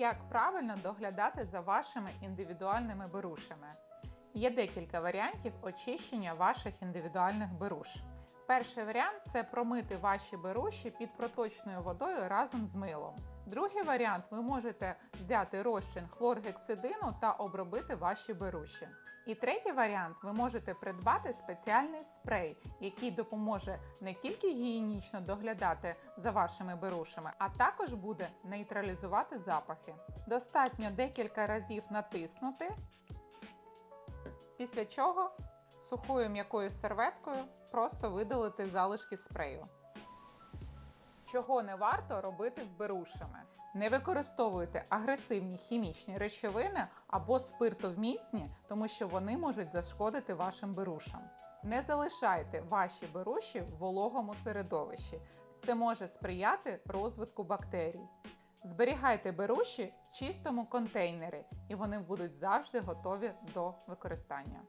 Як правильно доглядати за вашими індивідуальними берушами? Є декілька варіантів очищення ваших індивідуальних беруш. Перший варіант це промити ваші беруші під проточною водою разом з милом. Другий варіант ви можете взяти розчин хлоргексидину та обробити ваші беруші. І третій варіант ви можете придбати спеціальний спрей, який допоможе не тільки гігієнічно доглядати за вашими берушами, а також буде нейтралізувати запахи. Достатньо декілька разів натиснути, після чого сухою м'якою серветкою просто видалити залишки спрею. Чого не варто робити з берушами? Не використовуйте агресивні хімічні речовини або спиртовмісні, тому що вони можуть зашкодити вашим берушам. Не залишайте ваші беруші в вологому середовищі. Це може сприяти розвитку бактерій. Зберігайте беруші в чистому контейнері, і вони будуть завжди готові до використання.